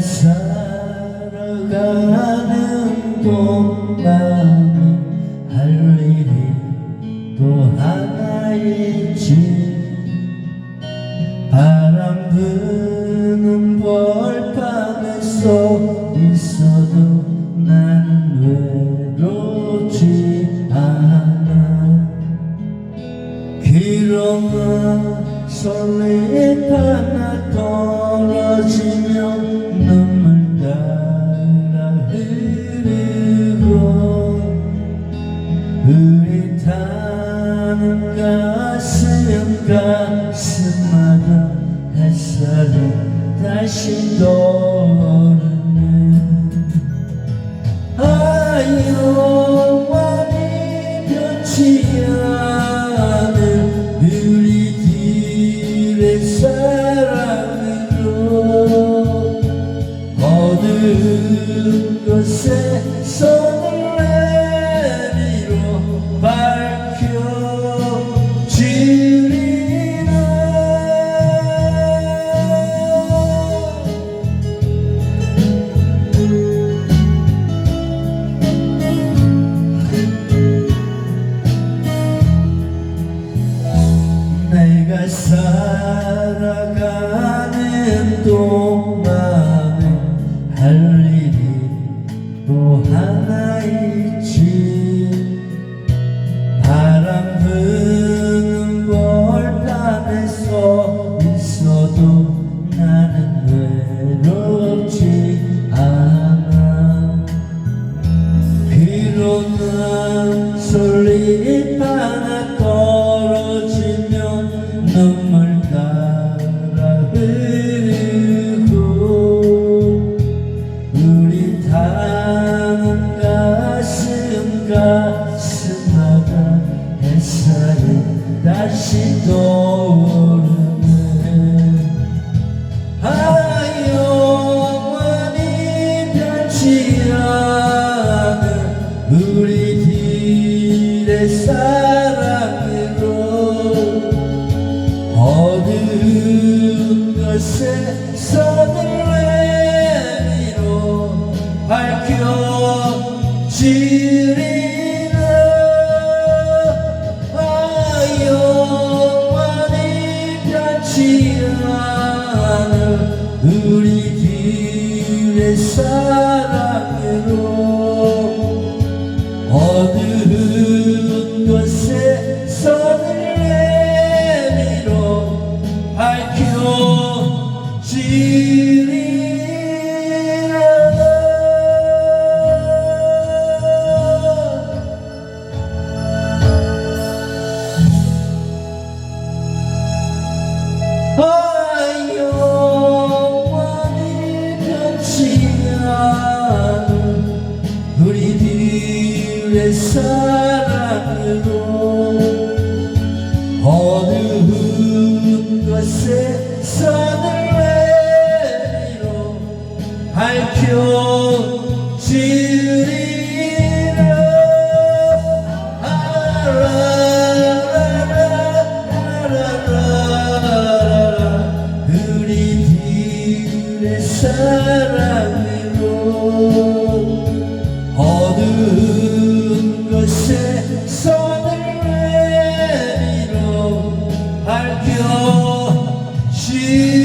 살아가는 동안은 할 일이 또 하나 있지. 바람 부는 벌판에 서 있어도 나는 외롭지 않아. 길어만 설레 하나 떨어지면 가슴 가슴마다 햇살이 다시 떠오르네. 아영원히 변치 않은 우리들의 사랑으로 어두운 곳에 손 살 우리 타는 가슴 가슴마다 햇살이 다시 떠오르네 아 영원히 변치 않은 우리들의 사랑으로 어두운 곳에 내 사랑으로 어두 사랑으로 어두운 곳에 손을 내밀어 밝혀지리라. 우리들의 사랑으로 Amen.